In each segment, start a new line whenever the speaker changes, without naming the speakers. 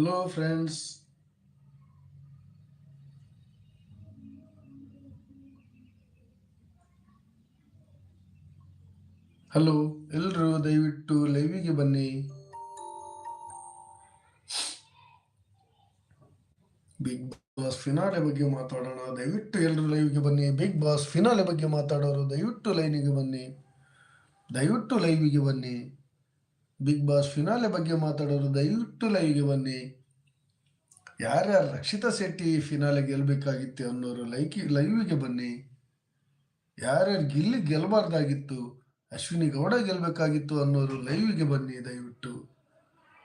Hello friends hello ಎಲ್ಲರೂ ದಯವಿಟ್ಟು ಲೈವಿಗೆ ಬನ್ನಿ. ಬಿಗ್ ಬಾಸ್ ಫಿನಾಲೆ ಬಗ್ಗೆ ಮಾತಾಡೋಣ. ದಯವಿಟ್ಟು ಎಲ್ಲರೂ ಲೈವ್ಗೆ ಬನ್ನಿ. ಬಿಗ್ ಬಾಸ್ ಫಿನಾಲೆ ಬಗ್ಗೆ ಮಾತಾಡೋರು ದಯವಿಟ್ಟು ಲೈನಿಗೆ ಬನ್ನಿ. ದಯವಿಟ್ಟು ಲೈವಿಗೆ ಬನ್ನಿ. ಬಿಗ್ ಬಾಸ್ ಫಿನಾಲೆ ಬಗ್ಗೆ ಮಾತಾಡೋರು ದಯವಿಟ್ಟು ಲೈವ್ಗೆ ಬನ್ನಿ. ಯಾರ್ಯಾರು ರಕ್ಷಿತಾ ಶೆಟ್ಟಿ ಫಿನಾಲೆ ಗೆಲ್ಬೇಕಾಗಿತ್ತು ಅನ್ನೋರು ಲೈಕಿ ಲೈವಿಗೆ ಬನ್ನಿ. ಯಾರ್ಯಾರು ಗಿಲ್ಲಿ ಗೆಲ್ಲಬಾರ್ದಾಗಿತ್ತು ಅಶ್ವಿನಿ ಗೌಡ ಗೆಲ್ಬೇಕಾಗಿತ್ತು ಅನ್ನೋರು ಲೈವಿಗೆ ಬನ್ನಿ ದಯವಿಟ್ಟು.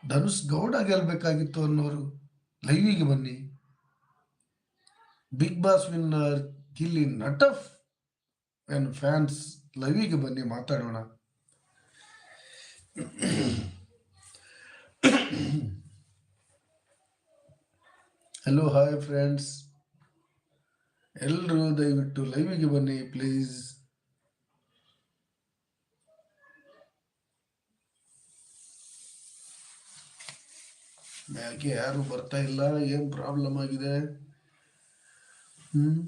ಧನುಷ್ ಗೌಡ ಗೆಲ್ಬೇಕಾಗಿತ್ತು ಅನ್ನೋರು ಲೈವಿಗೆ ಬನ್ನಿ. ಬಿಗ್ ಬಾಸ್ ವಿನ್ನರ್ ಗಿಲ್ಲಿ ನಟಫ್ ಅಂಡ್ ಫ್ಯಾನ್ಸ್ ಲೈವಿಗೆ ಬನ್ನಿ ಮಾತಾಡೋಣ. ಹಲೋ ಹಾಯ್ ಫ್ರೆಂಡ್ಸ್ ಎಲ್ಲರೂ ದಯವಿಟ್ಟು ಲೈವಿಗೆ ಬನ್ನಿ ಪ್ಲೀಸ್ ಯಾಕೆ ಯಾರು ಬರ್ತಾ ಇಲ್ಲ, ಏನ್ ಪ್ರಾಬ್ಲಮ್ ಆಗಿದೆ? ಹ್ಮ್?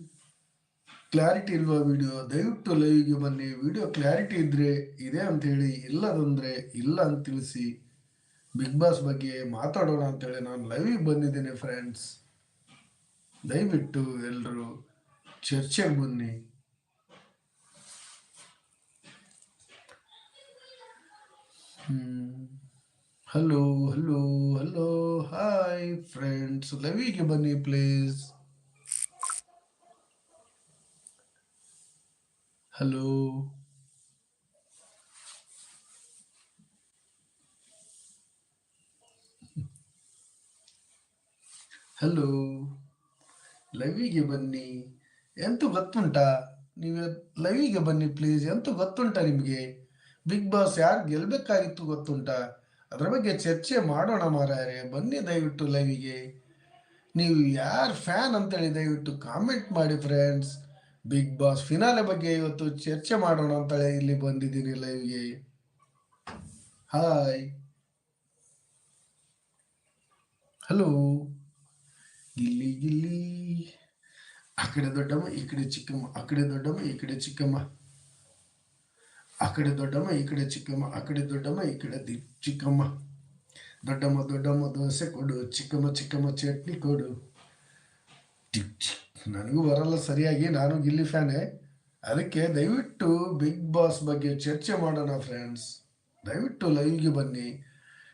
ಕ್ಲಾರಿಟಿ ಇರುವ ವಿಡಿಯೋ ದಯವಿಟ್ಟು ಲೈವ್ಗೆ ಬನ್ನಿ. ವಿಡಿಯೋ ಕ್ಲಾರಿಟಿ ಇದ್ರೆ ಇದೆ ಅಂತ ಹೇಳಿ, ಇಲ್ಲದಂದ್ರೆ ಇಲ್ಲ ಅಂತ ತಿಳಿಸಿ. ಬಿಗ್ ಬಾಸ್ ಬಗ್ಗೆ ಮಾತಾಡೋಣ ಅಂತೇಳಿ ನಾನು ಲೈವಿಗೆ ಬಂದಿದ್ದೇನೆ ಫ್ರೆಂಡ್ಸ್ ದಯವಿಟ್ಟು ಎಲ್ಲರೂ ಚರ್ಚೆಗೆ ಬನ್ನಿ. Hello hello hello hi friends ಲವಿಗೆ ಬನ್ನಿ ಪ್ಲೀಸ್ ಹಲೋ ಹಲೋ ಲವಿಗೆ ಬನ್ನಿ. ಎಂತೂ ಗೊತ್ತುಂಟಾ? ನೀವು ಲವಿಗೆ ಬನ್ನಿ ಪ್ಲೀಸ್ ಎಂತೂ ಗೊತ್ತುಂಟಾ ನಿಮಗೆ? ಬಿಗ್ ಬಾಸ್ ಯಾರು ಗೆಲ್ಬೇಕಾಗಿತ್ತು ಗೊತ್ತುಂಟಾ? ಅದರ ಬಗ್ಗೆ ಚರ್ಚೆ ಮಾಡೋಣ ಮಾರಾಯರೆ. ಬನ್ನಿ ದಯವಿಟ್ಟು ಲೈವಿಗೆ ನೀವು ಯಾರು ಫ್ಯಾನ್ ಅಂತೇಳಿ ದಯವಿಟ್ಟು ಕಾಮೆಂಟ್ ಮಾಡಿ ಫ್ರೆಂಡ್ಸ್ ಬಿಗ್ ಬಾಸ್ ಫಿನಾಲೆ ಬಗ್ಗೆ ಇವತ್ತು ಚರ್ಚೆ ಮಾಡೋಣ ಅಂತೇಳಿ ಇಲ್ಲಿ ಬಂದಿದ್ದೀನಿ ಲೈವ್ಗೆ ಹಾಯ್ ಹಲೋ ಗಿಲ್ಲಿ ಗಿಲ್ಲಿ ಆ ಕಡೆ ದೊಡ್ಡಮ್ಮ, ಈ ಕಡೆ ಚಿಕ್ಕಮ್ಮ, ಆ ಕಡೆ ದೊಡ್ಡಮ್ಮ, ಈ ಕಡೆ ಚಿಕ್ಕಮ್ಮ. ಆ ಕಡೆ ದೊಡ್ಡಮ್ಮ, ಈ ಕಡೆ ಚಿಕ್ಕಮ್ಮ, ಆ ಕಡೆ ದೊಡ್ಡಮ್ಮ, ಈ ಕಡೆ ದಿ, ಚಿಕ್ಕಮ್ಮ. ದೊಡ್ಡಮ್ಮ ದೊಡ್ಡಮ್ಮ, ದೋಸೆ ಕೊಡು. ಚಿಕ್ಕಮ್ಮ ಚಿಕ್ಕಮ್ಮ, ಚಟ್ನಿ ಕೊಡು. Tick tick. ನನಗೂ ಬರಲ್ಲ ಸರಿಯಾಗಿ, ನಾನು ಗಿಲ್ಲಿ ಫ್ಯಾನೇ. ಅದಕ್ಕೆ ದಯವಿಟ್ಟು ಬಿಗ್ ಬಾಸ್ ಬಗ್ಗೆ ಚರ್ಚೆ ಮಾಡೋಣ ಫ್ರೆಂಡ್ಸ್ ದಯವಿಟ್ಟು ಲೈವ್ಗೆ ಬನ್ನಿ.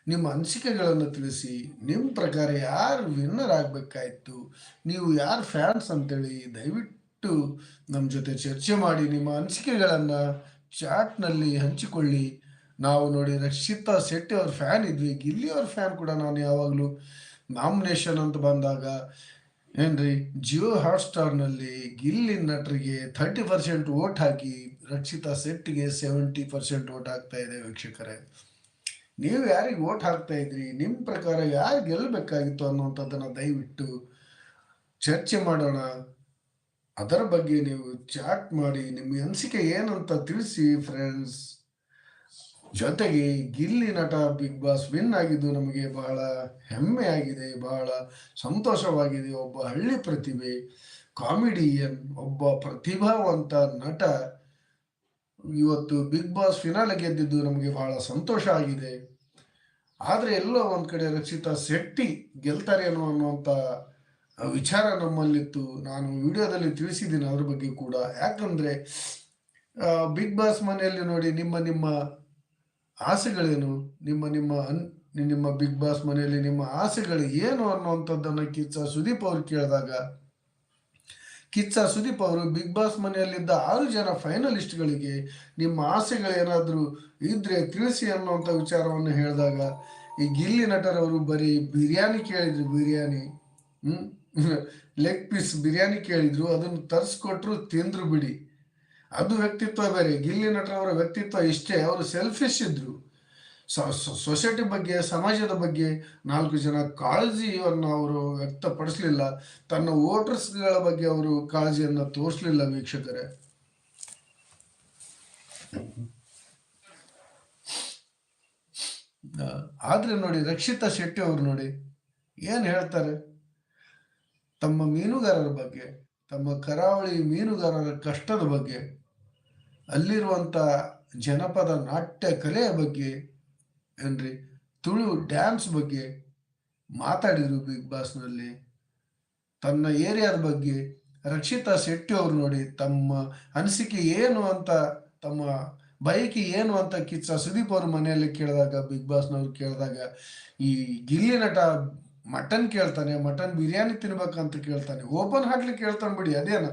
ನಿಮ್ಮ ಅನಿಸಿಕೆಗಳನ್ನು ತಿಳಿಸಿ. ನಿಮ್ಮ ಪ್ರಕಾರ ಯಾರು ವಿನ್ನರ್ ಆಗಬೇಕಾಯಿತು? ನೀವು ಯಾರು ಫ್ಯಾನ್ಸ್ ಅಂತೇಳಿ ದಯವಿಟ್ಟು ನಮ್ಮ ಜೊತೆ ಚರ್ಚೆ ಮಾಡಿ. ನಿಮ್ಮ ಅನಿಸಿಕೆಗಳನ್ನು ಚಾಟ್ನಲ್ಲಿ ಹಂಚಿಕೊಳ್ಳಿ. ನಾವು ನೋಡಿ ರಕ್ಷಿತಾ ಶೆಟ್ಟಿ ಅವ್ರ ಫ್ಯಾನ್ ಇದ್ವಿ. ಗಿಲ್ಲಿ ಅವ್ರ ಫ್ಯಾನ್ ಕೂಡ ನಾನು ಯಾವಾಗಲೂ ನಾಮಿನೇಷನ್ ಅಂತ ಬಂದಾಗ ಏನ್ರಿ? ಜಿಯೋ ಹಾಟ್ಸ್ಟಾರ್ನಲ್ಲಿ ಗಿಲ್ಲಿ ನಟರಿಗೆ ಥರ್ಟಿ ಪರ್ಸೆಂಟ್ ವೋಟ್ ಹಾಕಿ ರಕ್ಷಿತಾ ಶೆಟ್ಟಿಗೆ ಸೆವೆಂಟಿ ಪರ್ಸೆಂಟ್ ವೋಟ್ ಹಾಕ್ತಾ ಇದೆ ವೀಕ್ಷಕರೇ. ನೀವು ಯಾರಿಗೆ ವೋಟ್ ಹಾಕ್ತಾ ಇದ್ರಿ? ನಿಮ್ಮ ಪ್ರಕಾರ ಯಾರು ಗೆಲ್ಲಬೇಕಾಗಿತ್ತು ಅನ್ನುವಂಥದ್ದನ್ನು ದಯವಿಟ್ಟು ಚರ್ಚೆ ಮಾಡೋಣ. ಅದರ ಬಗ್ಗೆ ನೀವು ಚಾಟ್ ಮಾಡಿ ನಿಮ್ಮ ಅನಿಸಿಕೆ ಏನಂತ ತಿಳಿಸಿ ಫ್ರೆಂಡ್ಸ್ ಜೊತೆಗೆ ಗಿಲ್ಲಿ ನಟ ಬಿಗ್ ಬಾಸ್ ವಿನ್ ಆಗಿದ್ದು ನಮಗೆ ಬಹಳ ಹೆಮ್ಮೆ ಆಗಿದೆ ಬಹಳ ಸಂತೋಷವಾಗಿದೆ. ಒಬ್ಬ ಹಳ್ಳಿ ಪ್ರತಿಭೆ, ಕಾಮಿಡಿಯನ್, ಒಬ್ಬ ಪ್ರತಿಭಾವಂತ ನಟ ಇವತ್ತು ಬಿಗ್ ಬಾಸ್ ಫಿನಾಲೆ ಗೆದ್ದಿದ್ದು ನಮಗೆ ಬಹಳ ಸಂತೋಷ ಆಗಿದೆ. ಆದರೆ ಎಲ್ಲೋ ಒಂದು ಕಡೆ ರಕ್ಷಿತಾ ಶೆಟ್ಟಿ ಗೆಲ್ತಾರೆ ಅನ್ನೋ ಅನ್ನುವಂಥ ವಿಚಾರ ನಮ್ಮಲ್ಲಿತ್ತು. ನಾನು ವಿಡಿಯೋದಲ್ಲಿ ತಿಳಿಸಿದ್ದೀನಿ ಅದ್ರ ಬಗ್ಗೆ ಕೂಡ. ಯಾಕಂದರೆ ಬಿಗ್ ಬಾಸ್ ಮನೆಯಲ್ಲಿ ನೋಡಿ ನಿಮ್ಮ ನಿಮ್ಮ ಆಸೆಗಳೇನು? ನಿಮ್ಮ ನಿಮ್ಮ ಅನ್, ನಿಮ್ಮ ಬಿಗ್ ಬಾಸ್ ಮನೆಯಲ್ಲಿ ನಿಮ್ಮ ಆಸೆಗಳು ಏನು ಅನ್ನುವಂಥದ್ದನ್ನು ಕಿಚ್ಚ ಸುದೀಪ್ ಅವರು ಕೇಳಿದಾಗ, ಕಿಚ್ಚ ಸುದೀಪ್ ಅವರು ಬಿಗ್ ಬಾಸ್ ಮನೆಯಲ್ಲಿದ್ದ ಆರು ಜನ ಫೈನಲಿಸ್ಟ್ಗಳಿಗೆ ನಿಮ್ಮ ಆಸೆಗಳೇನಾದರೂ ಇದ್ರೆ ತಿಳಿಸಿ ಅನ್ನುವಂಥ ವಿಚಾರವನ್ನು ಹೇಳಿದಾಗ, ಈ ಗಿಲ್ಲಿ ನಟರವರು ಬರೀ ಬಿರಿಯಾನಿ ಕೇಳಿದ್ರು, ಬಿರಿಯಾನಿ, ಹ್ಮ್? ಲೆಗ್ ಪೀಸ್ ಬಿರಿಯಾನಿ ಕೇಳಿದ್ರು, ಅದನ್ನು ತರಿಸ್ಕೊಟ್ರು ತಿಂದ್ರು ಬಿಡಿ. ಅದು ವ್ಯಕ್ತಿತ್ವ ಬೇರೆ. ಗಿಲ್ಲಿ ನಟರವರ ವ್ಯಕ್ತಿತ್ವ ಇಷ್ಟೇ. ಅವರು ಸೆಲ್ಫಿಶ್ ಇದ್ರು. ಸೊಸೈಟಿ ಬಗ್ಗೆ, ಸಮಾಜದ ಬಗ್ಗೆ ನಾಲ್ಕು ಜನ ಕಾಳಜಿಯನ್ನು ಅವರು ವ್ಯಕ್ತಪಡಿಸಲಿಲ್ಲ. ತನ್ನ ವೋಟರ್ಸ್ಗಳ ಬಗ್ಗೆ ಅವರು ಕಾಳಜಿಯನ್ನು ತೋರಿಸಲಿಲ್ಲ ವೀಕ್ಷಕರೇ. ಆದ್ರೆ ನೋಡಿ ರಕ್ಷಿತಾ ಶೆಟ್ಟಿ ಅವರು ನೋಡಿ ಏನು ಹೇಳ್ತಾರೆ? ತಮ್ಮ ಮೀನುಗಾರರ ಬಗ್ಗೆ, ತಮ್ಮ ಕರಾವಳಿ ಮೀನುಗಾರರ ಕಷ್ಟದ ಬಗ್ಗೆ ಅಲ್ಲಿರುವಂಥ ಜನಪದ ನಾಟ್ಯ ಕಲೆಯ ಬಗ್ಗೆ ಏನ್ರಿ? ತುಳು ಡ್ಯಾನ್ಸ್ ಬಗ್ಗೆ ಮಾತಾಡಿದ್ರು ಬಿಗ್ ಬಾಸ್ನಲ್ಲಿ ತನ್ನ ಏರಿಯಾದ ಬಗ್ಗೆ ರಕ್ಷಿತಾ ಶೆಟ್ಟಿ ಅವರು ನೋಡಿ, ತಮ್ಮ ಅನಿಸಿಕೆ ಏನು ಅಂತ, ತಮ್ಮ ಬೈಕಿ ಏನು ಅಂತ ಕಿಚ್ಚ ಸುದೀಪ್ ಅವ್ರ ಮನೆಯಲ್ಲಿ ಕೇಳಿದಾಗ ಬಿಗ್ ಬಾಸ್ನವ್ರು ಕೇಳಿದಾಗ, ಈ ಗಿಲ್ಲಿ ನಟ ಮಟನ್ ಕೇಳ್ತಾನೆ, ಮಟನ್ ಬಿರಿಯಾನಿ ತಿನ್ಬೇಕಂತ ಕೇಳ್ತಾನೆ ಓಪನ್ ಹಾಕ್ಲಿಕ್ಕೆ ಕೇಳ್ತಾನೆ ಬಿಡಿ, ಅದೇನು?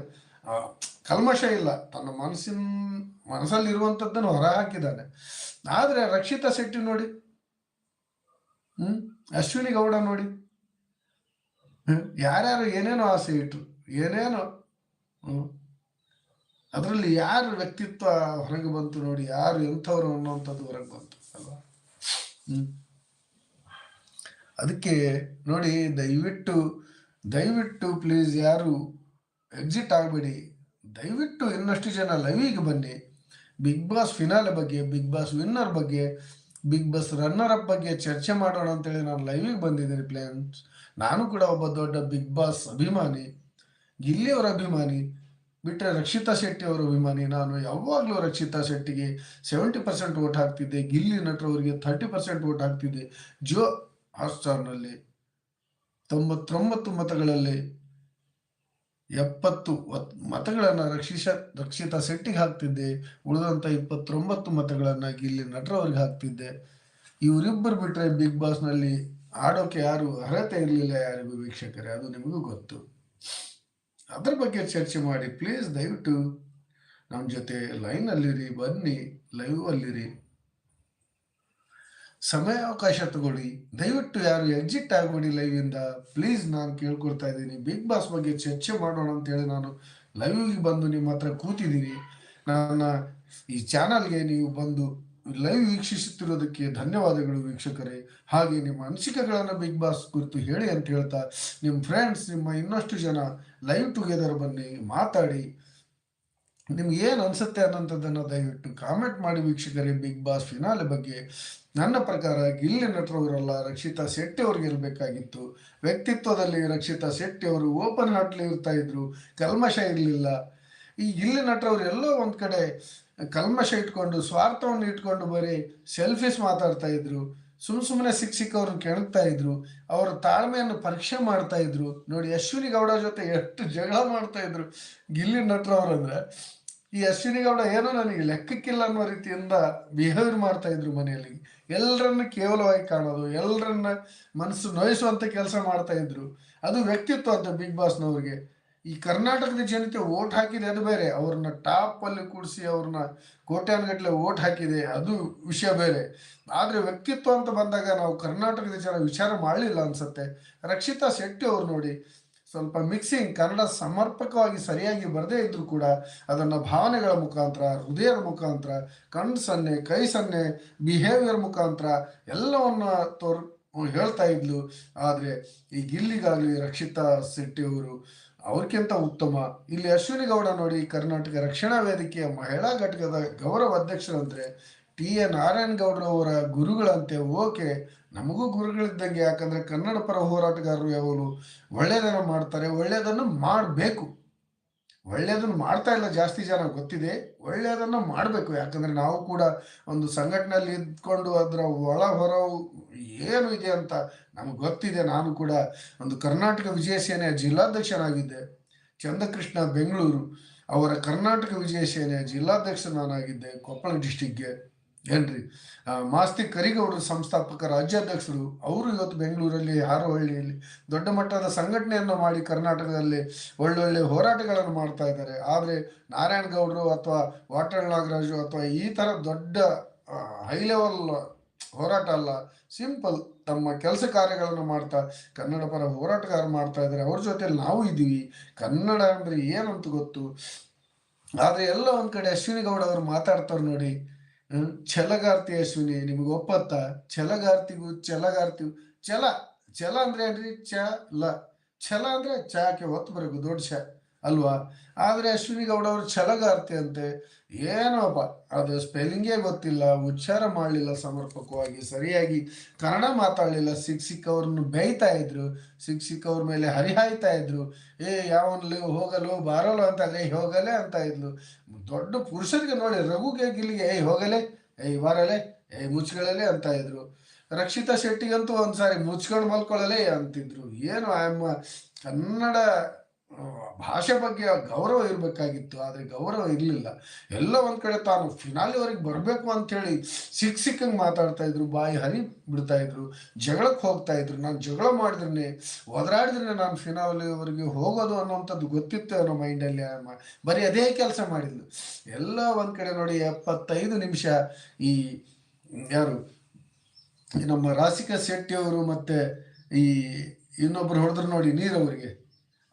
ಕಲ್ಮಶ ಇಲ್ಲ. ತನ್ನ ಮನಸ್ಸಿನ, ಮನಸ್ಸಲ್ಲಿರುವಂಥದ್ದನ್ನು ಹೊರ ಹಾಕಿದ್ದಾನೆ ಆದರೆ ರಕ್ಷಿತಾ ಶೆಟ್ಟಿ ನೋಡಿ, ಹ್ಮ್, ಅಶ್ವಿನಿ ಗೌಡ ನೋಡಿ? ಯಾರ್ಯಾರು ಏನೇನೋ ಆಸೆ ಇಟ್ರು, ಏನೇನೋ ಅದರಲ್ಲಿ ಯಾರ ವ್ಯಕ್ತಿತ್ವ ಹೊರಗೆ ಬಂತು ನೋಡಿ, ಯಾರು ಎಂಥವ್ರು ಅನ್ನೋಂಥದ್ದು ಹೊರಗೆ ಬಂತು, ಅಲ್ವಾ? ಅದಕ್ಕೆ ನೋಡಿ ದಯವಿಟ್ಟು ದಯವಿಟ್ಟು ಪ್ಲೀಸ್ ಯಾರು ಎಕ್ಸಿಟ್ ಆಗಬೇಡಿ. ದಯವಿಟ್ಟು ಇನ್ನಷ್ಟು ಜನ ಲೈವಿಗೆ ಬನ್ನಿ. ಬಿಗ್ ಬಾಸ್ ಫಿನಾಲೆ ಬಗ್ಗೆ ಬಿಗ್ ಬಾಸ್ ವಿನ್ನರ್ ಬಗ್ಗೆ ಬಿಗ್ ಬಾಸ್ ರನ್ನರ್ ಅಪ್ ಬಗ್ಗೆ ಚರ್ಚೆ ಮಾಡೋಣ ಅಂತೇಳಿ ನಾನು ಲೈವಿಗೆ ಬಂದಿದ್ದೀನಿ ಪ್ಲೇನ್ಸ್ ನಾನು ಕೂಡ ಒಬ್ಬ ದೊಡ್ಡ ಬಿಗ್ ಬಾಸ್ ಅಭಿಮಾನಿ. ಗಿಲ್ಲಿಯವರ ಅಭಿಮಾನಿ. ಬಿಟ್ಟರೆ ರಕ್ಷಿತಾ ಶೆಟ್ಟಿ ಅವರ ಅಭಿಮಾನಿ. ನಾನು ಯಾವಾಗಲೂ ರಕ್ಷಿತಾ ಶೆಟ್ಟಿಗೆ ಸೆವೆಂಟಿ ಪರ್ಸೆಂಟ್ ಓಟ್ ಹಾಕ್ತಿದ್ದೆ. ಗಿಲ್ಲಿ ನಟರವರಿಗೆ ಥರ್ಟಿ ಪರ್ಸೆಂಟ್ ಓಟ್ ಹಾಕ್ತಿದ್ದೆ. ಜೋ ಹಾಟ್ಸ್ಟಾರ್ನಲ್ಲಿ ತೊಂಬತ್ತೊಂಬತ್ತು ಮತಗಳಲ್ಲಿ ಎಪ್ಪತ್ತು ಮತಗಳನ್ನು ರಕ್ಷಿಸ, ರಕ್ಷಿತಾ ಸೆಟ್ಟಿಗೆ ಹಾಕ್ತಿದ್ದೆ. ಉಳಿದಂಥ ಇಪ್ಪತ್ತೊಂಬತ್ತು ಮತಗಳನ್ನು ಇಲ್ಲಿ ನಟರವ್ರಿಗೆ ಹಾಕ್ತಿದ್ದೆ. ಇವರಿಬ್ಬರು ಬಿಟ್ಟರೆ ಬಿಗ್ ಬಾಸ್ನಲ್ಲಿ ಆಡೋಕೆ ಯಾರು ಅರ್ಹತೆ ಇರಲಿಲ್ಲ ಯಾರಿಗೂ ವೀಕ್ಷಕರೇ, ಅದು ನಿಮಗೂ ಗೊತ್ತು. ಅದ್ರ ಬಗ್ಗೆ ಚರ್ಚೆ ಮಾಡಿ ಪ್ಲೀಸ್ ದಯವಿಟ್ಟು ನಮ್ಮ ಜೊತೆ ಲೈನಲ್ಲಿರಿ ಬನ್ನಿ ಲೈವ್ ಅಲ್ಲಿರಿ. ಸಮಯ ಅವಕಾಶ ತಗೊಳ್ಳಿ. ದಯವಿಟ್ಟು ಯಾರು ಎಕ್ಸಿಟ್ ಆಗಬೇಡಿ ಲೈವ್ ಇಂದ ಪ್ಲೀಸ್ ನಾನು ಕೇಳ್ಕೊಳ್ತಾ ಇದ್ದೀನಿ. ಬಿಗ್ ಬಾಸ್ ಬಗ್ಗೆ ಚರ್ಚೆ ಮಾಡೋಣ ಅಂತೇಳಿ ನಾನು ಲೈವ್ಗೆ ಬಂದು ನಿಮ್ಮ ಹತ್ರ ಕೂತಿದ್ದೀನಿ. ನನ್ನ ಈ ಚಾನಲ್ಗೆ ನೀವು ಬಂದು ಲೈವ್ ವೀಕ್ಷಿಸುತ್ತಿರೋದಕ್ಕೆ ಧನ್ಯವಾದಗಳು ವೀಕ್ಷಕರೇ. ಹಾಗೆ ನಿಮ್ಮ ಅನಿಸಿಕೆಗಳನ್ನು ಬಿಗ್ ಬಾಸ್ ಕುರಿತು ಹೇಳಿ ಅಂತ ಹೇಳ್ತಾ, ನಿಮ್ಮ ಫ್ರೆಂಡ್ಸ್ ನಿಮ್ಮ ಇನ್ನಷ್ಟು ಜನ ಲೈವ್ ಟುಗೆದರ್ ಬನ್ನಿ, ಮಾತಾಡಿ. ನಿಮ್ಗೆ ಏನು ಅನಿಸುತ್ತೆ ಅನ್ನೋಂಥದ್ದನ್ನು ದಯವಿಟ್ಟು ಕಾಮೆಂಟ್ ಮಾಡಿ ವೀಕ್ಷಕರೇ ಬಿಗ್ ಬಾಸ್ ಫಿನಾಲೆ ಬಗ್ಗೆ. ನನ್ನ ಪ್ರಕಾರ ಗಿಲ್ಲಿ ನಟರವರಲ್ಲ, ರಕ್ಷಿತಾ ಶೆಟ್ಟಿ ಅವ್ರಿಗೆ ಇರಬೇಕಾಗಿತ್ತು. ವ್ಯಕ್ತಿತ್ವದಲ್ಲಿ ರಕ್ಷಿತಾ ಶೆಟ್ಟಿ ಅವರು ಓಪನ್ ಹಾರ್ಟ್ಲಿ ಇರ್ತಾ ಇದ್ರು. ಕಲ್ಮಶ ಇರಲಿಲ್ಲ. ಈ ಗಿಲ್ಲಿ ನಟರವ್ರು ಎಲ್ಲೋ ಒಂದು ಕಡೆ ಕಲ್ಮಶ ಇಟ್ಕೊಂಡು, ಸ್ವಾರ್ಥವನ್ನು ಇಟ್ಕೊಂಡು ಬರೀ ಸೆಲ್ಫೀಸ್ ಮಾತಾಡ್ತಾ ಇದ್ರು. ಸುಮ್ ಸುಮ್ಮನೆ ಸಿಕ್ ಸಿಕ್ಕವ್ರನ್ನ ಕೆಣಕ್ತಾ ಇದ್ರು. ಅವರ ತಾಳ್ಮೆಯನ್ನು ಪರೀಕ್ಷೆ ಮಾಡ್ತಾ ಇದ್ರು. ನೋಡಿ, ಅಶ್ವಿನಿ ಗೌಡ ಜೊತೆ ಎಷ್ಟು ಜಗಳ ಮಾಡ್ತಾ ಇದ್ರು ಗಿಲ್ಲಿ ನಟರವ್ರು ಅಂದ್ರೆ. ಈ ಅಶ್ವಿನಿ ಗೌಡ ಏನೋ ನನಗೆ ಲೆಕ್ಕಕ್ಕಿಲ್ಲ ಅನ್ನೋ ರೀತಿಯಿಂದ ಬಿಹೇವಿಯರ್ ಮಾಡ್ತಾ ಇದ್ರು ಮನೆಯಲ್ಲಿ. ಎಲ್ಲರನ್ನ ಕೇವಲವಾಗಿ ಕಾಣೋದು ಎಲ್ಲರನ್ನ ಮನಸ್ಸು ನೋಯಿಸುವಂತ ಕೆಲಸ ಮಾಡ್ತಾ ಇದ್ರು. ಅದು ವ್ಯಕ್ತಿತ್ವ ಅಂತ ಬಿಗ್ ಬಾಸ್ನವ್ರಿಗೆ ಈ ಕರ್ನಾಟಕದ ಜನತೆ ಓಟ್ ಹಾಕಿದೆ ಅದು ಬೇರೆ. ಅವ್ರನ್ನ ಟಾಪ್ ಅಲ್ಲಿ ಕೂಡಿಸಿ ಅವ್ರನ್ನ ಕೋಟ್ಯಾನ್ಗಟ್ಟಲೆ ಓಟ್ ಹಾಕಿದೆ ಅದು ವಿಷಯ ಬೇರೆ. ಆದ್ರೆ ವ್ಯಕ್ತಿತ್ವ ಅಂತ ಬಂದಾಗ ನಾವು ಕರ್ನಾಟಕದ ಜನ ವಿಚಾರ ಮಾಡಲಿಲ್ಲ ಅನ್ಸುತ್ತೆ. ರಕ್ಷಿತಾ ಶೆಟ್ಟಿ ಅವ್ರು ನೋಡಿ ಸ್ವಲ್ಪ ಮಿಕ್ಸಿಂಗ್ ಕನ್ನಡ ಸಮರ್ಪಕವಾಗಿ ಸರಿಯಾಗಿ ಬರದೇ ಇದ್ರು ಕೂಡ ಅದನ್ನು ಭಾವನೆಗಳ ಮುಖಾಂತರ, ಹೃದಯದ ಮುಖಾಂತರ ಕಣ್ಣು ಸನ್ನೆ ಕೈ ಸನ್ನೆ ಬಿಹೇವಿಯರ್ ಮುಖಾಂತರ ಎಲ್ಲವನ್ನ ತೋರ್, ಹೇಳ್ತಾ ಇದ್ಲು. ಆದರೆ ಈ ಗಿಲ್ಲಿಗಾಗಲಿ, ರಕ್ಷಿತಾ ಶೆಟ್ಟಿ ಅವರು ಅವ್ರಿಗಿಂತ ಉತ್ತಮ. ಇಲ್ಲಿ ಅಶ್ವಿನಿ ಗೌಡ ನೋಡಿ, ಕರ್ನಾಟಕ ರಕ್ಷಣಾ ವೇದಿಕೆಯ ಮಹಿಳಾ ಘಟಕದ ಗೌರವ ಅಧ್ಯಕ್ಷರಂದ್ರೆ ಟಿ ಎ ನಾರಾಯಣ ಗೌಡ್ರವರ ಗುರುಗಳಂತೆ ಓಕೆ ನಮಗೂ ಗುರುಗಳಿದ್ದಂಗೆ, ಯಾಕಂದ್ರೆ ಕನ್ನಡ ಪರ ಹೋರಾಟಗಾರರು ಯಾವಾಗಲೂ ಒಳ್ಳೆಯದನ್ನು ಮಾಡ್ತಾರೆ ಒಳ್ಳೆಯದನ್ನು ಮಾಡಬೇಕು. ಒಳ್ಳೆಯದನ್ನು ಮಾಡ್ತಾ ಇಲ್ಲ ಜಾಸ್ತಿ ಜನ, ಗೊತ್ತಿದೆ. ಒಳ್ಳೆಯದನ್ನು ಮಾಡಬೇಕು. ಯಾಕಂದ್ರೆ ನಾವು ಕೂಡ ಒಂದು ಸಂಘಟನೆಯಲ್ಲಿ ಇದ್ಕೊಂಡು ಅದರ ಒಳ ಹೊರ ಏನು ಇದೆ ಅಂತ ನಮ್ಗೆ ಗೊತ್ತಿದೆ. ನಾನು ಕೂಡ ಒಂದು ಕರ್ನಾಟಕ ವಿಜಯ ಸೇನೆಯ ಜಿಲ್ಲಾಧ್ಯಕ್ಷನಾಗಿದ್ದೆ. ಚಂದ್ರಕೃಷ್ಣ ಬೆಂಗಳೂರು ಅವರ ಕರ್ನಾಟಕ ವಿಜಯ ಸೇನೆಯ ಜಿಲ್ಲಾಧ್ಯಕ್ಷ ನಾನಾಗಿದ್ದೆ ಕೊಪ್ಪಳ ಡಿಸ್ಟಿಕ್ಗೆ ಏನ್ರಿ ಮಾಸ್ತಿ ಕರಿಗೌಡರು ಸಂಸ್ಥಾಪಕ, ರಾಜ್ಯಾಧ್ಯಕ್ಷರು, ಅವರು ಇವತ್ತು ಬೆಂಗಳೂರಲ್ಲಿ ಹಾರೋಹಳ್ಳಿಯಲ್ಲಿ ದೊಡ್ಡ ಮಟ್ಟದ ಸಂಘಟನೆಯನ್ನು ಮಾಡಿ ಕರ್ನಾಟಕದಲ್ಲಿ ಒಳ್ಳೊಳ್ಳೆ ಹೋರಾಟಗಳನ್ನು ಮಾಡ್ತಾ ಇದ್ದಾರೆ. ಆದರೆ ನಾರಾಯಣ ಗೌಡರು ಅಥವಾ ವಾಟಾಳ್ ನಾಗರಾಜು ಅಥವಾ ಈ ಥರ ದೊಡ್ಡ ಹೈ ಲೆವೆಲ್ ಹೋರಾಟ ಅಲ್ಲ ಸಿಂಪಲ್ ತಮ್ಮ ಕೆಲಸ ಕಾರ್ಯಗಳನ್ನು ಮಾಡ್ತಾ ಕನ್ನಡ ಪರ ಹೋರಾಟಗಾರ ಮಾಡ್ತಾ ಇದ್ದಾರೆ. ಅವ್ರ ಜೊತೆಲಿ ನಾವು ಇದ್ದೀವಿ. ಕನ್ನಡ ಅಂದರೆ ಏನಂತ ಗೊತ್ತು? ಆದರೆ ಎಲ್ಲ ಒಂದು ಕಡೆ ಅಶ್ವಿನಿ ಗೌಡ ಅವರು ಮಾತಾಡ್ತಾರೆ ನೋಡಿ ಛಲಗಾರ್ತಿ ಅಶ್ವಿನಿ, ನಿಮಗೆ ಒಪ್ಪತ್ತ? ಛಲಗಾರ್ತಿಗೂ ಛಲಗಾರ್ತಿಗೂ ಛಲ ಛಲ ಅಂದ್ರೆ ಏನ್ರಿ? ಚ ಲ ಛಲ ಅಂದ್ರೆ ಚಾಕೆ, ಒತ್ತು ಬರಬೇಕು, ದೊಡ್ಡ ಛ. ಅಲ್ವಾ? ಆದರೆ ಅಶ್ವಿನಿ ಗೌಡ ಅವರು ಛಲಗಾರ್ತಿ ಅಂತೆ. ಏನೋಪ್ಪ ಅದು ಸ್ಪೆಲ್ಲಿಂಗೇ ಗೊತ್ತಿಲ್ಲ. ಉಚ್ಚಾರ ಮಾಡಲಿಲ್ಲ ಸಮರ್ಪಕವಾಗಿ, ಸರಿಯಾಗಿ ಕನ್ನಡ ಮಾತಾಡಲಿಲ್ಲ. ಸಿಕ್ ಸಿಕ್ಕವ್ರನ್ನು ಬೇಯ್ತಾ ಇದ್ರು. ಸಿಕ್ ಸಿಕ್ಕವ್ರ ಮೇಲೆ ಹರಿಹಾಯ್ತಾ ಇದ್ರು. ಏ, ಯಾವನ್ಲಿ ಹೋಗಲು, ಬಾರಲು ಅಂತ ಏ ಹೋಗಲೇ ಅಂತ ಇದ್ಲು. ದೊಡ್ಡ ಪುರುಷರಿಗೆ ನೋಡಿ, ರಘುಗೆ, ಗಿಲ್ಲಿಗೆ, ಏಯ್, ಹೋಗಲೇ, ಏಯ್, ಬಾರಲೆ, ಏಯ್, ಮುಚ್ಕೊಳ್ಳಲೆ ಅಂತ ಇದ್ರು. ರಕ್ಷಿತಾ ಶೆಟ್ಟಿಗಂತೂ ಒಂದ್ಸಾರಿ ಮುಚ್ಕೊಂಡು ಮಲ್ಕೊಳ್ಳಲೇ ಅಂತಿದ್ರು. ಏನು ಆಯಮ್ಮ ಕನ್ನಡ ಭಾಷೆ ಬಗ್ಗೆ ಗೌರವ ಇರಬೇಕಾಗಿತ್ತು, ಆದರೆ ಗೌರವ ಇರಲಿಲ್ಲ. ಎಲ್ಲ ಒಂದು ಕಡೆ ತಾನು ಫಿನಾಲಿವರೆಗೆ ಬರಬೇಕು ಅಂತೇಳಿ ಸಿಕ್ಕ ಸಿಕ್ಕಂಗೆ ಮಾತಾಡ್ತಾ ಇದ್ರು, ಬಾಯಿ ಹರಿ ಬಿಡ್ತಾ ಇದ್ರು ಜಗಳಕ್ಕೆ ಹೋಗ್ತಾ ಇದ್ರು. ನಾನು ಜಗಳ ಮಾಡಿದ್ರೆ ಒದರಾಡಿದ್ರೆ ನಾನು ಫಿನಾಲಿವರೆಗೆ ಹೋಗೋದು ಅನ್ನೋಂಥದ್ದು ಗೊತ್ತಿತ್ತು ಅನ್ನೋ ಮೈಂಡಲ್ಲಿ ಬರೀ ಅದೇ ಕೆಲಸ ಮಾಡಿದ್ಲು. ಎಲ್ಲ ಒಂದು ಕಡೆ ನೋಡಿ ಎಪ್ಪತ್ತೈದು ನಿಮಿಷ ಈ, ಯಾರು ನಮ್ಮ ರಾಸಿಕಾ ಶೆಟ್ಟಿ ಅವರು ಮತ್ತೆ ಈ ಇನ್ನೊಬ್ರು ಹೊಡೆದ್ರು ನೋಡಿ ನೀರವರಿಗೆ.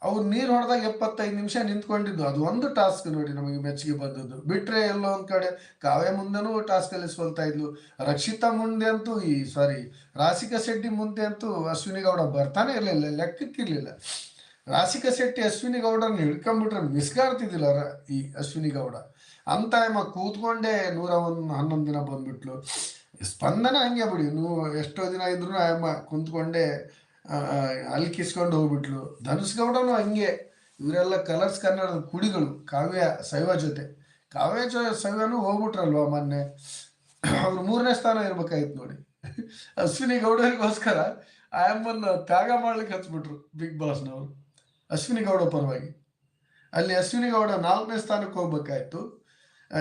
ಅವ್ರು ನೀರು ಹೊಡೆದಾಗ ಎಪ್ಪತ್ತೈದು ನಿಮಿಷ ನಿಂತ್ಕೊಂಡಿದ್ದು. ಅದು ಒಂದು ಟಾಸ್ಕ್ ನೋಡಿ ನಮಗೆ ಮೆಚ್ಚುಗೆ ಬಂದದ್ದು. ಬಿಟ್ರೆ ಎಲ್ಲೋ ಒಂದ್ ಕಡೆ ಕಾವ್ಯ ಮುಂದೆನೂ ಟಾಸ್ಕ್ ಅಲ್ಲಿ ಸೋಲ್ತಾ ಇದ್ಲು. ರಕ್ಷಿತಾ ಮುಂದೆ ಅಂತೂ ಈ ಸಾರಿ ರಾಸಿಕಾ ಶೆಟ್ಟಿ ಮುಂದೆ ಅಂತೂ ಅಶ್ವಿನಿ ಗೌಡ ಬರ್ತಾನೆ ಇರಲಿಲ್ಲ ಲೆಕ್ಕಕ್ಕಿರ್ಲಿಲ್ಲ ರಾಸಿಕಾ ಶೆಟ್ಟಿ, ಅಶ್ವಿನಿ ಗೌಡನ ಹಿಡ್ಕೊಂಡ್ಬಿಟ್ರೆ ಮಿಸ್ಗಾಡ್ತಿದ್ದಿಲ್ಲ ಈ ಅಶ್ವಿನಿ ಗೌಡ. ಅಂತ ಎಮ್ಮ ಕೂತ್ಕೊಂಡೆ ನೂರ ಒಂದು, ಹನ್ನೊಂದು ದಿನ ಬಂದ್ಬಿಟ್ಲು. ಸ್ಪಂದನ ಹಂಗೆ ಬಿಡಿ. ನೀವು ಎಷ್ಟೋ ದಿನ ಇದ್ರು ಆಯಮ್ಮ ಕುಂತ್ಕೊಂಡೆ ಆ, ಕಿಸ್ಕೊಂಡು ಹೋಗ್ಬಿಟ್ಲು. ಧನುಷ್ ಗೌಡನು ಹಂಗೆ. ಇವರೆಲ್ಲ ಕಲರ್ಸ್ ಕನ್ನಡದ ಕುಡಿಗಳು ಕಾವ್ಯ ಶೈವ ಜೊತೆ. ಕಾವ್ಯ ಶೈವನು ಹೋಗ್ಬಿಟ್ರಲ್ವಾ ಮೊನ್ನೆ? ಅವ್ರು ಮೂರನೇ ಸ್ಥಾನ ಇರ್ಬೇಕಾಯ್ತು ನೋಡಿ. ಅಶ್ವಿನಿ ಗೌಡರಿಗೋಸ್ಕರ ಆಯಮ್ಮನ್ನ ತ್ಯಾಗ ಮಾಡ್ಲಿಕ್ಕೆ ಹಚ್ಬಿಟ್ರು ಬಿಗ್ ಬಾಸ್ನವರು. ಅಶ್ವಿನಿ ಗೌಡ ಪರವಾಗಿ. ಅಲ್ಲಿ ಅಶ್ವಿನಿ ಗೌಡ ನಾಲ್ಕನೇ ಸ್ಥಾನಕ್ಕೆ ಹೋಗ್ಬೇಕಾಯ್ತು.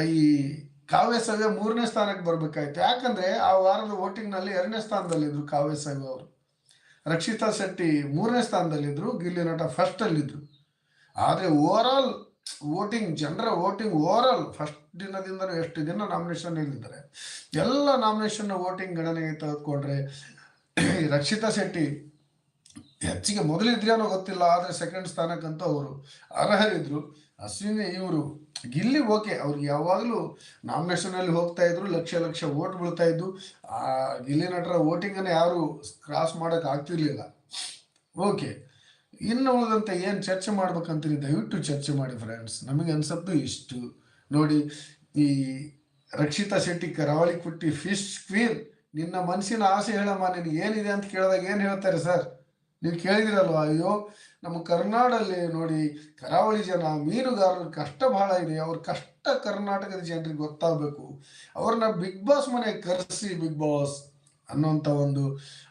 ಈ ಕಾವ್ಯ ಸವ್ಯ ಮೂರನೇ ಸ್ಥಾನಕ್ಕೆ ಬರ್ಬೇಕಾಯ್ತು. ಯಾಕಂದ್ರೆ ಆ ವಾರದ ವೋಟಿಂಗ್ನಲ್ಲಿ ನಲ್ಲಿ ಎರಡನೇ ಸ್ಥಾನದಲ್ಲಿದ್ರು ಕಾವ್ಯ ಸವ್ಯ ಅವರು. ರಕ್ಷಿತಾ ಶೆಟ್ಟಿ ಮೂರನೇ ಸ್ಥಾನದಲ್ಲಿದ್ದರು ಗಿಲ್ಲಿ ನಟ ಫಸ್ಟಲ್ಲಿದ್ದರು ಆದರೆ ಓವರ್ ಆಲ್ ವೋಟಿಂಗ್ ಜನರ ವೋಟಿಂಗ್ ಓವರ್ ಫಸ್ಟ್ ದಿನದಿಂದಲೂ ಎಷ್ಟು ದಿನ ನಾಮಿನೇಷನ್ ಇಲ್ಲಿದ್ದಾರೆ. ಎಲ್ಲ ನಾಮಿನೇಷನ್ ವೋಟಿಂಗ್ ಗಣನೆಗೆ ತೆಗೆದುಕೊಂಡ್ರೆ ರಕ್ಷಿತಾ ಶೆಟ್ಟಿ ಹೆಚ್ಚಿಗೆ ಮೊದಲಿದ್ರೇನೋ ಗೊತ್ತಿಲ್ಲ, ಆದರೆ ಸೆಕೆಂಡ್ ಸ್ಥಾನಕ್ಕಂತೂ ಅವರು ಅರ್ಹರಿದ್ದರು ಅಶ್ವಿನಿ ಇವರು ಗಿಲ್ಲಿ, ಓಕೆ. ಅವ್ರಿಗೆ ಯಾವಾಗಲೂ ನಾಮಿನೇಷನಲ್ಲಿ ಹೋಗ್ತಾ ಇದ್ರು, ಲಕ್ಷ ಲಕ್ಷ ಓಟ್ ಬೀಳ್ತಾ ಇದ್ದು, ಆ ಗಿಲ್ಲಿ ನಟರ ವೋಟಿಂಗನ್ನು ಯಾರು ಕ್ರಾಸ್ ಮಾಡೋಕೆ ಆಗ್ತಿರ್ಲಿಲ್ಲ. ಓಕೆ. ಇನ್ನು ಉಳಿದಂತೆ ಏನು ಚರ್ಚೆ ಮಾಡ್ಬೇಕಂತೀರಿ? ದಯವಿಟ್ಟು ಚರ್ಚೆ ಮಾಡಿ ಫ್ರೆಂಡ್ಸ್ ನಮಗೆ ಅನ್ಸದ್ದು ಇಷ್ಟು. ನೋಡಿ, ಈ ರಕ್ಷಿತಾ ಶೆಟ್ಟಿ, ಕರಾವಳಿ ಕುಟ್ಟಿ ಫಿಶ್ ಕ್ವೀನ್ ನಿನ್ನ ಮನಸ್ಸಿನ ಆಸೆ ಹೇಳಮ್ಮ, ನಿನಗೆ ಏನಿದೆ ಅಂತ ಕೇಳಿದಾಗ ಏನು ಹೇಳ್ತಾರೆ ಸರ್? ನೀವು ಕೇಳಿದಿರಲ್ವಾ? ಅಯ್ಯೋ ನಮ್ಮ ಕರ್ನಾಡಲ್ಲಿ ನೋಡಿ, ಕರಾವಳಿ ಜನ, ಮೀನುಗಾರರ ಕಷ್ಟ ಬಹಳ ಇದೆ. ಅವ್ರ ಕಷ್ಟ ಕರ್ನಾಟಕದ ಜನರಿಗೆ ಗೊತ್ತಾಗಬೇಕು. ಅವ್ರನ್ನ ಬಿಗ್ ಬಾಸ್ ಮನೆಗೆ ಕರೆಸಿ, ಬಿಗ್ ಬಾಸ್ ಅನ್ನೋಂಥ ಒಂದು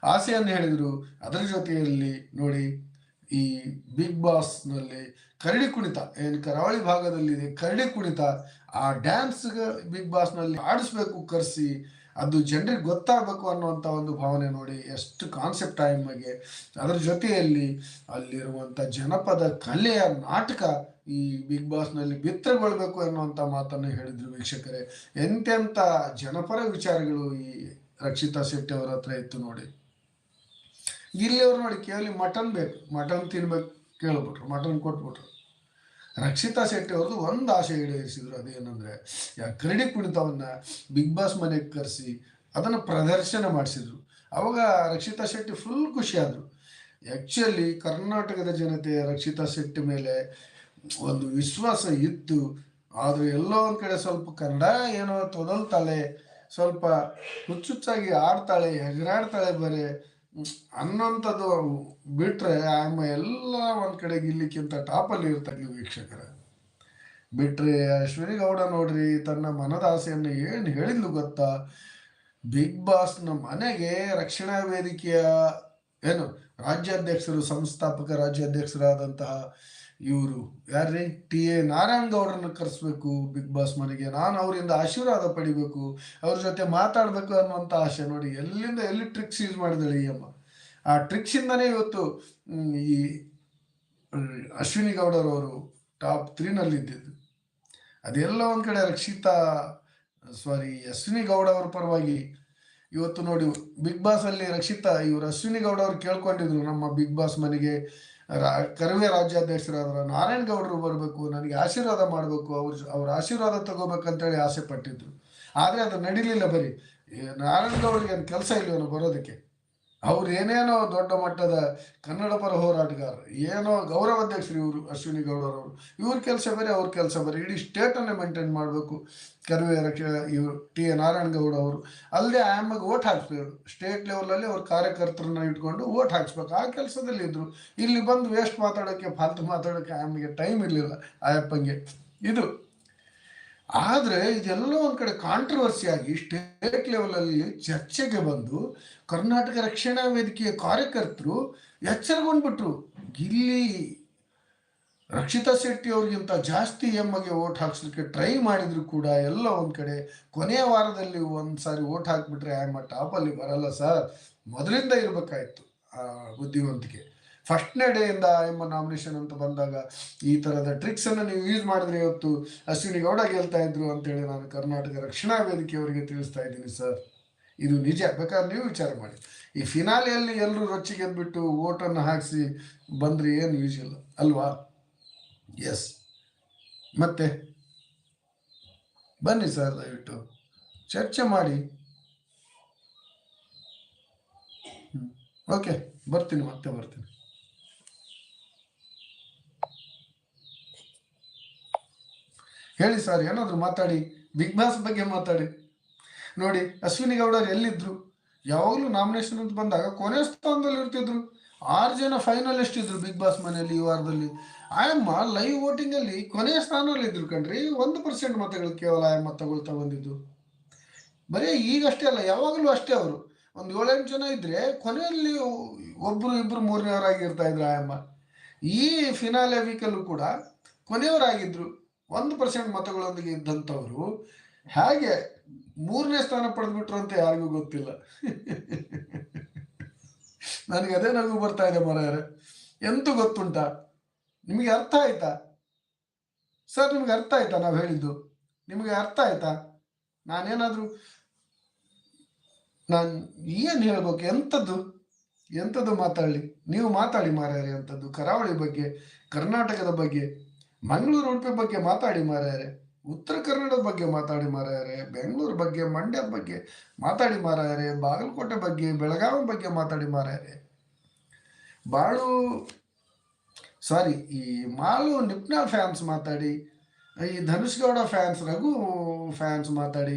ಆಸೆಯನ್ನು ಹೇಳಿದರು. ಅದರ ಜೊತೆಯಲ್ಲಿ ನೋಡಿ, ಈ ಬಿಗ್ ಬಾಸ್ನಲ್ಲಿ ಕರಡಿ ಕುಣಿತ, ಏನು ಕರಾವಳಿ ಭಾಗದಲ್ಲಿದೆ ಕರಡಿ ಕುಣಿತ, ಆ ಡ್ಯಾನ್ಸ್ ಬಿಗ್ ಬಾಸ್ನಲ್ಲಿ ಆಡಿಸ್ಬೇಕು ಕರೆಸಿ ಅದು ಜನರಿಗೆ ಗೊತ್ತಾಗಬೇಕು ಅನ್ನುವಂಥ ಒಂದು ಭಾವನೆ ನೋಡಿ ಎಷ್ಟು ಕಾನ್ಸೆಪ್ಟ್ ಆಯಮ್ಮಗೆ ಅದರ ಜೊತೆಯಲ್ಲಿ ಅಲ್ಲಿರುವಂಥ ಜನಪದ ಕಲೆಯ ನಾಟಕ ಈ ಬಿಗ್ ಬಾಸ್ನಲ್ಲಿ ಬಿತ್ತರಗೊಳ್ಬೇಕು ಅನ್ನುವಂಥ ಮಾತನ್ನು ಹೇಳಿದ್ರು ವೀಕ್ಷಕರೇ. ಎಂತೆಂಥ ಜನಪರ ವಿಚಾರಗಳು ಈ ರಕ್ಷಿತಾ ಶೆಟ್ಟಿ ಅವರ ಹತ್ರ ಇತ್ತು ನೋಡಿ. ಇಲ್ಲಿ ಅವರು ನೋಡಿ ಕೇಳಿ ಮಟನ್ ಬೇಕು. ಮಟನ್ ತಿನ್ಬೇಕು ಕೇಳ್ಬಿಟ್ರು. ಮಟನ್ ಕೊಟ್ಬಿಟ್ರು. ರಕ್ಷಿತಾ ಶೆಟ್ಟಿ ಅವ್ರದ್ದು ಒಂದು ಆಸೆ ಈಡೇರಿಸಿದ್ರು. ಅದೇನಂದ್ರೆ, ಯಾ ಕರಡಿ ಕುಣಿತವನ್ನ ಬಿಗ್ ಬಾಸ್ ಮನೆಗೆ ಕರೆಸಿ ಅದನ್ನು ಪ್ರದರ್ಶನ ಮಾಡಿಸಿದ್ರು. ಅವಾಗ ರಕ್ಷಿತಾ ಶೆಟ್ಟಿ ಫುಲ್ ಖುಷಿ ಆದ್ರು ಆ್ಯಕ್ಚುಲಿ ಕರ್ನಾಟಕದ ಜನತೆ ರಕ್ಷಿತಾ ಶೆಟ್ಟಿ ಮೇಲೆ ಒಂದು ವಿಶ್ವಾಸ ಇತ್ತು. ಆದರೂ ಎಲ್ಲೋ ಒಂದ್ ಕಡೆ ಸ್ವಲ್ಪ ಕನ್ನಡ ಏನೋ ತೊದಲ್ತಾಳೆ, ಸ್ವಲ್ಪ ಹುಚ್ಚುಚ್ಚಾಗಿ ಆಡ್ತಾಳೆ, ಹೆಗರಾಡ್ತಾಳೆ ಬರೀ ಅನ್ನೋಂಥದ್ದು ಬಿಟ್ಟರೆ ಆಮ ಎಲ್ಲ ಒಂದ್ ಕಡೆ ಗಿಲ್ಲಿಕ್ಕಿಂತ ಟಾಪಲ್ಲಿ ಇರ್ತಾರೆ ವೀಕ್ಷಕರ. ಬಿಟ್ರೆ ಅಶ್ವಿನಿ ಗೌಡ ನೋಡ್ರಿ, ತನ್ನ ಮನದಾಸೆಯನ್ನು ಏನು ಹೇಳಿದ್ಲು ಗೊತ್ತಾ? ಬಿಗ್ ಬಾಸ್ನ ಮನೆಗೆ ರಕ್ಷಣಾ ವೇದಿಕೆಯ ಏನು, ರಾಜ್ಯಾಧ್ಯಕ್ಷರು, ಸಂಸ್ಥಾಪಕ ರಾಜ್ಯಾಧ್ಯಕ್ಷರಾದಂತಹ ಇವರು. ಯಾರ್ರಿ? ಟಿ ಎ ನಾರಾಯಣ್ ಗೌಡ್ರನ್ನ ಕರೆಸ್ಬೇಕು ಬಿಗ್ ಬಾಸ್ ಮನೆಗೆ. ನಾನು ಅವರಿಂದ ಆಶೀರ್ವಾದ ಪಡಿಬೇಕು. ಅವ್ರ ಜೊತೆ ಮಾತಾಡಬೇಕು ಅನ್ನುವಂಥ ಆಸೆ ನೋಡಿ, ಎಲ್ಲಿಂದ ಎಲ್ಲಿ ಟ್ರಿಕ್ಸ್ ಯೂಸ್ ಮಾಡಿದಾಳೆ ಈ ಅಮ್ಮ? ಆ ಟ್ರಿಕ್ಸಿಂದನೇ ಇವತ್ತು ಈ ಅಶ್ವಿನಿ ಗೌಡರವರು ಟಾಪ್ ತ್ರೀನಲ್ಲಿ ಇದ್ದಿದ್ದು. ಅದೆಲ್ಲ ಒಂದು ಕಡೆ ರಕ್ಷಿತಾ ಸಾರಿ ಅಶ್ವಿನಿ ಗೌಡ ಅವ್ರ ಪರವಾಗಿ ಇವತ್ತು ನೋಡಿ, ಬಿಗ್ ಬಾಸ್ ಅಲ್ಲಿ ರಕ್ಷಿತಾ, ಇವರು ಅಶ್ವಿನಿ ಗೌಡ ಅವ್ರು ಕೇಳ್ಕೊಂಡಿದ್ರು ನಮ್ಮ ಬಿಗ್ ಬಾಸ್ ಮನೆಗೆ ಕರವೇ ರಾಜ್ಯಾಧ್ಯಕ್ಷರಾದ್ರ ನಾರಾಯಣ ಗೌಡರು ಬರಬೇಕು, ನನಗೆ ಆಶೀರ್ವಾದ ಮಾಡಬೇಕು, ಅವ್ರ ಅವ್ರ ಆಶೀರ್ವಾದ ತಗೋಬೇಕಂತೇಳಿ ಆಸೆ ಪಟ್ಟಿದ್ರು. ಆದರೆ ಅದು ನಡೀಲಿಲ್ಲ ಬರೀ. ನಾರಾಯಣ್ ಗೌಡ್ರಿಗೆ ಏನು ಕೆಲಸ ಇಲ್ಲವನು ಬರೋದಕ್ಕೆ? ಅವ್ರು ಏನೇನೋ ದೊಡ್ಡ ಮಟ್ಟದ ಕನ್ನಡ ಪರ ಹೋರಾಟಗಾರ, ಏನೋ ಗೌರವಾಧ್ಯಕ್ಷರು ಇವರು, ಅಶ್ವಿನಿ ಗೌಡರವರು ಇವ್ರ ಕೆಲಸ ಬೇರೆ, ಅವ್ರ ಕೆಲಸ ಬೇರೆ. ಇಡೀ ಸ್ಟೇಟನ್ನು ಮೇಂಟೈನ್ ಮಾಡಬೇಕು. ಕರ್ವೆ ರಕ್ಷ, ಇವರು ಟಿ ಎ ನಾರಾಯಣಗೌಡ ಅವರು. ಅಲ್ಲದೆ ಆಯಮ್ಮಗೆ ಓಟ್ ಹಾಕ್ಸ್ಬೇಕು. ಸ್ಟೇಟ್ ಲೆವೆಲಲ್ಲಿ ಅವ್ರ ಕಾರ್ಯಕರ್ತರನ್ನ ಇಟ್ಕೊಂಡು ಓಟ್ ಹಾಕ್ಸ್ಬೇಕು. ಆ ಕೆಲಸದಲ್ಲಿ ಇದ್ರು. ಇಲ್ಲಿ ಬಂದು ವೇಸ್ಟ್ ಮಾತಾಡೋಕ್ಕೆ ಫಾಲ್ತು ಮಾತಾಡೋಕ್ಕೆ ಆಯಮ್ಮಗೆ ಟೈಮ್ ಇರಲಿಲ್ಲ. ಅಪ್ಪಂಗೆ ಇದು. ಆದರೆ ಇದೆಲ್ಲ ಒಂದು ಕಡೆ ಕಾಂಟ್ರವರ್ಸಿ ಆಗಿ ಸ್ಟೇಟ್ ಲೆವೆಲಲ್ಲಿ ಚರ್ಚೆಗೆ ಬಂದು ಕರ್ನಾಟಕ ರಕ್ಷಣಾ ವೇದಿಕೆಯ ಕಾರ್ಯಕರ್ತರು ಎಚ್ಚರಗೊಂಡ್ಬಿಟ್ರು. ಇಲ್ಲಿ ರಕ್ಷಿತಾ ಶೆಟ್ಟಿ ಅವ್ರಿಗಿಂತ ಜಾಸ್ತಿ ಎಮ್ಮಗೆ ಓಟ್ ಹಾಕ್ಸ್ಲಿಕ್ಕೆ ಟ್ರೈ ಮಾಡಿದ್ರು ಕೂಡ ಎಲ್ಲ ಒಂದು ಕಡೆ. ಕೊನೆಯ ವಾರದಲ್ಲಿ ಒಂದು ಸಾರಿ ಓಟ್ ಹಾಕ್ಬಿಟ್ರೆ ಟಾಪ್ ಟಾಪಲ್ಲಿ ಬರಲ್ಲ ಸರ್. ಮೊದಲಿಂದ ಇರಬೇಕಾಯ್ತು ಬುದ್ಧಿವಂತಿಕೆ. ಫಸ್ಟ್ನೇ ಡೇಯಿಂದ ಎಂಬ ನಾಮಿನೇಷನ್ ಅಂತ ಬಂದಾಗ ಈ ಥರದ ಟ್ರಿಕ್ಸನ್ನು ನೀವು ಯೂಸ್ ಮಾಡಿದ್ರೆ ಇವತ್ತು ಅಶ್ವಿನಿ ಗೌಡ ಗೆಲ್ತಾ ಇದ್ರು ಅಂತೇಳಿ ನಾನು ಕರ್ನಾಟಕ ರಕ್ಷಣಾ ವೇದಿಕೆಯವರಿಗೆ ತಿಳಿಸ್ತಾ ಇದ್ದೀನಿ ಸರ್ ಇದು ನಿಜ. ಬೇಕಾದ್ರೆ ನೀವು ವಿಚಾರ ಮಾಡಿ. ಈ ಫಿನಾಲೆಯಲ್ಲಿ ಎಲ್ಲರೂ ರೊಚ್ಚಿ ಗೆದ್ಬಿಟ್ಟು ಓಟನ್ನು ಹಾಕಿಸಿ ಬಂದರೆ ಏನು ಯೂಸ್ ಇಲ್ಲ. ಅಲ್ವಾ? ಎಸ್ ಮತ್ತೆ? ಬನ್ನಿ ಸರ್ ದಯವಿಟ್ಟು. ಚರ್ಚೆ ಮಾಡಿ. ಓಕೆ ಬರ್ತೀನಿ, ಮತ್ತೆ ಬರ್ತೀನಿ. ಹೇಳಿ ಸರ್ ಏನಾದರೂ ಮಾತಾಡಿ ಬಿಗ್ ಬಾಸ್ ಬಗ್ಗೆ ಮಾತಾಡಿ. ನೋಡಿ, ಅಶ್ವಿನಿ ಗೌಡರು ಎಲ್ಲಿದ್ದರು ಯಾವಾಗಲೂ ನಾಮಿನೇಷನ್ ಅಂತ ಬಂದಾಗ ಕೊನೆ ಸ್ಥಾನದಲ್ಲಿ ಇರ್ತಿದ್ರು. ಆರು ಜನ ಫೈನಲಿಸ್ಟ್ ಇದ್ರು ಬಿಗ್ ಬಾಸ್ ಮನೆಯಲ್ಲಿ ಈ ವಾರದಲ್ಲಿ. ಆಯಮ್ಮ ಲೈವ್ ವೋಟಿಂಗ್ ಅಲ್ಲಿ ಕೊನೆಯ ಸ್ಥಾನದಲ್ಲಿ ಇದ್ರು ಕಣ್ರಿ. ಒಂದು ಪರ್ಸೆಂಟ್ ಮತಗಳು ಕೇವಲ ಆಯಮ್ಮ ತಗೊಳ್ತಾ ಬಂದಿದ್ದು. ಬರೀ ಈಗಷ್ಟೇ ಅಲ್ಲ, ಯಾವಾಗಲೂ ಅಷ್ಟೇ ಅವರು. ಒಂದು ಏಳೆಂಟು ಜನ ಇದ್ರೆ ಕೊನೆಯಲ್ಲಿ ಒಬ್ರು ಇಬ್ರು ಮೂರನೇವರಾಗಿರ್ತಾ ಇದ್ರು ಆಯಮ್ಮ ಈ ಫಿನಾಲೆ ವೀಕಲ್ಲೂ ಕೂಡ ಕೊನೆಯವರಾಗಿದ್ರು. ಒಂದು ಪರ್ಸೆಂಟ್ ಮತಗಳೊಂದಿಗೆ ಇದ್ದಂಥವರು ಹೇಗೆ ಮೂರನೇ ಸ್ಥಾನ ಪಡೆದ್ಬಿಟ್ರು ಅಂತ ಯಾರಿಗೂ ಗೊತ್ತಿಲ್ಲ. ನನಗೆ ಅದೇ ನಗು ಬರ್ತಾ ಇದೆ ಮರ ಎಂತೂ ಗೊತ್ತುಂಟ? ನಿಮಗೆ ಅರ್ಥ ಆಯ್ತಾ? ಸರ್, ನಿಮಗೆ ಅರ್ಥ ಆಯ್ತಾ ನಾವು ಹೇಳಿದ್ದು? ನಿಮಗೆ ಅರ್ಥ ಆಯ್ತಾ? ನಾನೇನಾದರೂ ನಾನು ಏನು ಹೇಳ್ಬೇಕು? ಎಂಥದ್ದು ಎಂಥದ್ದು ಮಾತಾಡಲಿ? ನೀವು ಮಾತಾಡಿ ಮಾರ್ಯಾರೆ ಅಂಥದ್ದು ಕರಾವಳಿ ಬಗ್ಗೆ, ಕರ್ನಾಟಕದ ಬಗ್ಗೆ ಮಂಗಳೂರು ಉಡುಪಿ ಬಗ್ಗೆ ಮಾತಾಡಿ ಮಾರಾಯರೆ, ಉತ್ತರ ಕನ್ನಡದ ಬಗ್ಗೆ ಮಾತಾಡಿ ಮಾರಾಯರೆ, ಬೆಂಗಳೂರು ಬಗ್ಗೆ ಮಂಡ್ಯದ ಬಗ್ಗೆ ಮಾತಾಡಿ ಮಾರಾಯರೆ, ಬಾಗಲಕೋಟೆ ಬಗ್ಗೆ, ಬೆಳಗಾವಿ ಬಗ್ಗೆ ಮಾತಾಡಿ ಮಾರಾಯರೆ. ಬಾಳು ಸಾರಿ ಈ ಮಾಲು ನಿಪ್ನಾಳ್ ಫ್ಯಾನ್ಸ್ ಮಾತಾಡಿ, ಈ ಧನುಷ್ ಗೌಡ ಫ್ಯಾನ್ಸ್ ರಘು ಫ್ಯಾನ್ಸ್ ಮಾತಾಡಿ,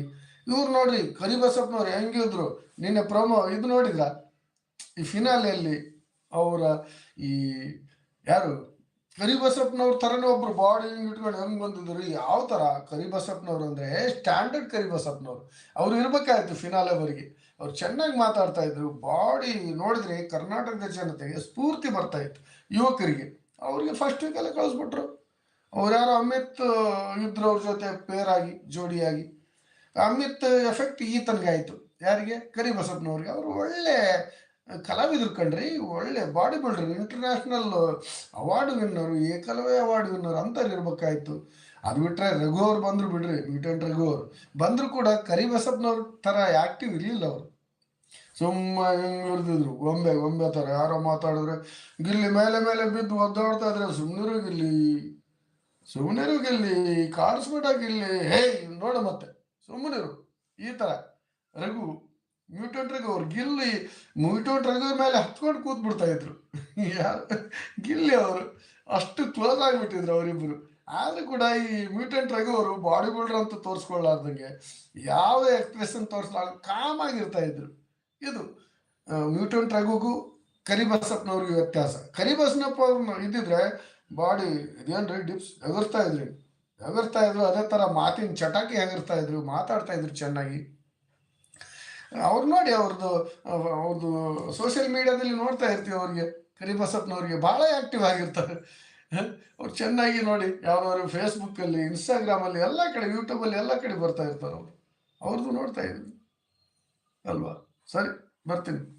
ಇವ್ರು ನೋಡ್ರಿ ಕರಿಬಸಪ್ಪನವ್ರು ಹೆಂಗಿದ್ರು ನಿನ್ನೆ ಪ್ರೊಮೋ ಇದು ನೋಡಿದ್ರ? ಈ ಫಿನಾಲೆಯಲ್ಲಿ ಅವರ ಈ ಯಾರು? ಕರಿಬಸಪ್ಪನವ್ರ ಥರನೇ ಒಬ್ರು ಬಾಡಿ ಇಟ್ಕೊಂಡು ಹೆಂಗ್ ಬಂದಿದ್ರು, ಯಾವ ಥರ ಕರಿಬಸಪ್ಪನವ್ರು ಅಂದರೆ ಸ್ಟ್ಯಾಂಡರ್ಡ್ ಕರಿಬಸಪ್ಪನವ್ರು. ಅವ್ರು ಇರ್ಬೇಕಾಯ್ತು ಫಿನಾಲೆವರೆಗೆ ಅವ್ರು ಚೆನ್ನಾಗಿ ಮಾತಾಡ್ತಾ ಇದ್ರು. ಬಾಡಿ ನೋಡಿದ್ರೆ ಕರ್ನಾಟಕದ ಜನತೆಗೆ ಸ್ಫೂರ್ತಿ ಬರ್ತಾ ಇತ್ತು ಯುವಕರಿಗೆ. ಅವ್ರಿಗೆ ಫಸ್ಟ್ ವೀಕಲ್ಲೇ ಕಳಿಸ್ಬಿಟ್ರು. ಅವ್ರು ಯಾರು ಅಮಿತ್ ಇದ್ರು ಅವ್ರ ಜೊತೆ ಪೇರಾಗಿ, ಜೋಡಿಯಾಗಿ. ಅಮಿತ್ ಎಫೆಕ್ಟ್ ಈತನಿಗಾಯಿತು ಯಾರಿಗೆ? ಕರಿಬಸಪ್ಪನವ್ರಿಗೆ. ಅವರು ಒಳ್ಳೆ ಕಲಾವಿದ್ರು ಕಣ್ರಿ ಒಳ್ಳೆ body builder international award winner ಏಕಲವೇ award winner ಅಂತ ಇರ್ಬೇಕಾಯ್ತು. ಅದು ಬಿಟ್ರೆ ರಘು ಅವ್ರು ಬಂದ್ರು ಬಿಡ್ರಿ ಮ್ಯೂಟೆಂಟ್ ರಘು ಅವ್ರು. ಬಂದ್ರು ಕೂಡ ಕರಿಬಸಪ್ಪನವ್ರ ತರ ಆಕ್ಟಿವ್ ಇರಲಿಲ್ಲ ಅವರು. ಸುಮ್ಮ ಇರ್ತಿದ್ರು ಗೊಂಬೆ ಗೊಂಬೆ ತರ ಯಾರೋ ಮಾತಾಡಿದ್ರೆ ಗಿಲ್ಲಿ ಮೇಲೆ ಮೇಲೆ ಬಿದ್ದು ಒದ್ದಾಡ್ತಾ ಇದ್ರೆ ಸುಮ್ನಿರು ಗಿಲ್ಲಿ ಸುಮ್ನಿರು ಗಿಲ್ಲಿ ಕಾರ್ಸ್ಬಿಟ್ಟಾಗಿಲ್ಲಿ ಹೇ ನೋಡ ಮತ್ತೆ ಸುಮ್ಮನಿರು ಈ ತರ ರಘು ಮ್ಯೂಟೆಂಟ್ ಅವ್ರು ಗಿಲ್ಲಿ ಮ್ಯೂಟೆಂಟ್ ರಘು ಮೇಲೆ ಹತ್ಕೊಂಡು ಕೂತ್ ಬಿಡ್ತಾ ಇದ್ರು. ಯಾರು? ಗಿಲ್ಲಿ ಅವರು. ಅಷ್ಟು ಕ್ಲೋಸ್ ಆಗಿಬಿಟ್ಟಿದ್ರು ಅವರಿಬ್ಬರು ಆದ್ರೂ ಕೂಡ ಈ ಮ್ಯೂಟೆಂಟ್ ರಘು ಅವರು ಬಾಡಿ ಬಿಲ್ಡರ್ ಅಂತ ತೋರಿಸ್ಕೊಳ್ಳಾರ್ದಂಗೆ ಯಾವ ಎಕ್ಸ್ಪ್ರೆಷನ್ ತೋರಿಸ್ಲಾರ್ದು ಕಾಮ್ ಆಗಿರ್ತಾ ಇದ್ರು. ಇದು ಮ್ಯೂಟೆಂಟ್ ರಘುಗೂ ಕರಿಬಸಪ್ಪನವ್ರಿಗೆ ವ್ಯತ್ಯಾಸ. ಕರಿಬಸನಪ್ಪ ಅವ್ರನ್ನ ಇದ್ದಿದ್ರೆ ಬಾಡಿ ಇದೇನ್ರಿ, ಡಿಪ್ಸ್ ಎಗರ್ತಾ ಇದ್ರಿ. ಎಗರ್ತಾ ಇದ್ರು, ಅದೇ ತರ ಮಾತಿನ ಚಟಾಕಿ ಹೆಗರ್ತಾ ಇದ್ರು, ಮಾತಾಡ್ತಾ ಇದ್ರು ಚೆನ್ನಾಗಿ. ಅವ್ರು ನೋಡಿ ಅವ್ರದ್ದು ಅವ್ರದ್ದು ಸೋಷಿಯಲ್ ಮೀಡಿಯಾದಲ್ಲಿ ನೋಡ್ತಾ ಇರ್ತೀವಿ ಅವ್ರಿಗೆ. ಕರಿಬಸಪ್ಪನವ್ರಿಗೆ ಭಾಳ ಆ್ಯಕ್ಟಿವ್ ಆಗಿರ್ತಾರೆ. ಅವ್ರು ಚೆನ್ನಾಗಿ ನೋಡಿ ಯಾವ್ದಾದ್ರು ಫೇಸ್ಬುಕ್ಕಲ್ಲಿ ಇನ್ಸ್ಟಾಗ್ರಾಮಲ್ಲಿ ಎಲ್ಲ ಕಡೆ ಯೂಟ್ಯೂಬಲ್ಲಿ ಎಲ್ಲ ಕಡೆ ಬರ್ತಾ ಇರ್ತಾರೆ ಅವರು. ಅವ್ರದ್ದು ನೋಡ್ತಾ ಇದ್ದೀವಿ ಅಲ್ವಾ? ಸರಿ, ಬರ್ತೀನಿ.